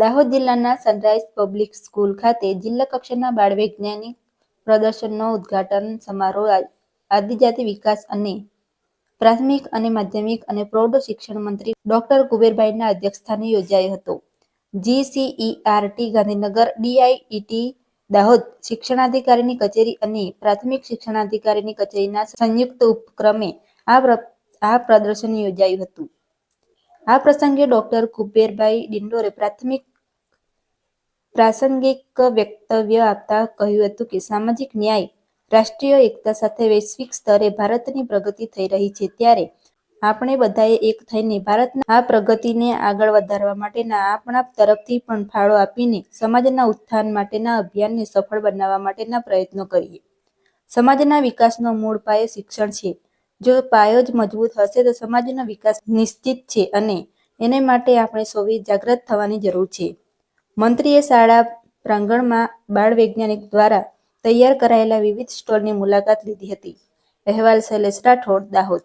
દાહોદ જિલ્લાના sunrise public school ખાતે જિલ્લા કક્ષાના બાળ વૈજ્ઞાનિક પ્રદર્શનનો ઉદ્ઘાટન સમારોહ આદિજાતિ વિકાસ અને પ્રાથમિક અને માધ્યમિક અને પ્રૌઢ શિક્ષણ મંત્રી ડોક્ટર કુબેરભાઈના અધ્યક્ષસ્થાને યોજાયો હતો. જીસીઈઆરટી ગાંધીનગર ડીઆઈઈટી દાહોદ શિક્ષણાધિકારીની કચેરી અને પ્રાથમિક શિક્ષણાધિકારીની કચેરીના સંયુક્ત ઉપક્રમે આ આ પ્રદર્શન યોજાયું હતું. આ પ્રસંગે ડોક્ટર કુબેરભાઈ ડિંડોરે પ્રાથમિક પ્રાસંગિક વક્તવ્ય આપતા કહ્યું હતું કે સામાજિક ન્યાય, રાષ્ટ્રીય એકતા સાથે વૈશ્વિક સ્તરે ભારતની પ્રગતિ થઈ રહી છે ત્યારે આપણે બધાએ એક થઈને ભારતના આ પ્રગતિને આગળ વધારવા માટેના આપણા તરફથી પણ ફાળો આપીને સમાજના ઉત્થાન માટેના અભિયાનને સફળ બનાવવા માટેના પ્રયત્નો કરીએ. સમાજના વિકાસનો મૂળ પાયો શિક્ષણ છે. જો પાયો જ મજબૂત હશે તો સમાજનો વિકાસ નિશ્ચિત છે અને એને માટે આપણે સૌએ જાગૃત થવાની જરૂર છે. મંત્રીએ શાળા પ્રાંગણમાં બાળ વૈજ્ઞાનિક દ્વારા તૈયાર કરાયેલા વિવિધ સ્ટોલની મુલાકાત લીધી હતી. અહેવાલ શૈલેષ રાઠોડ, દાહોદ.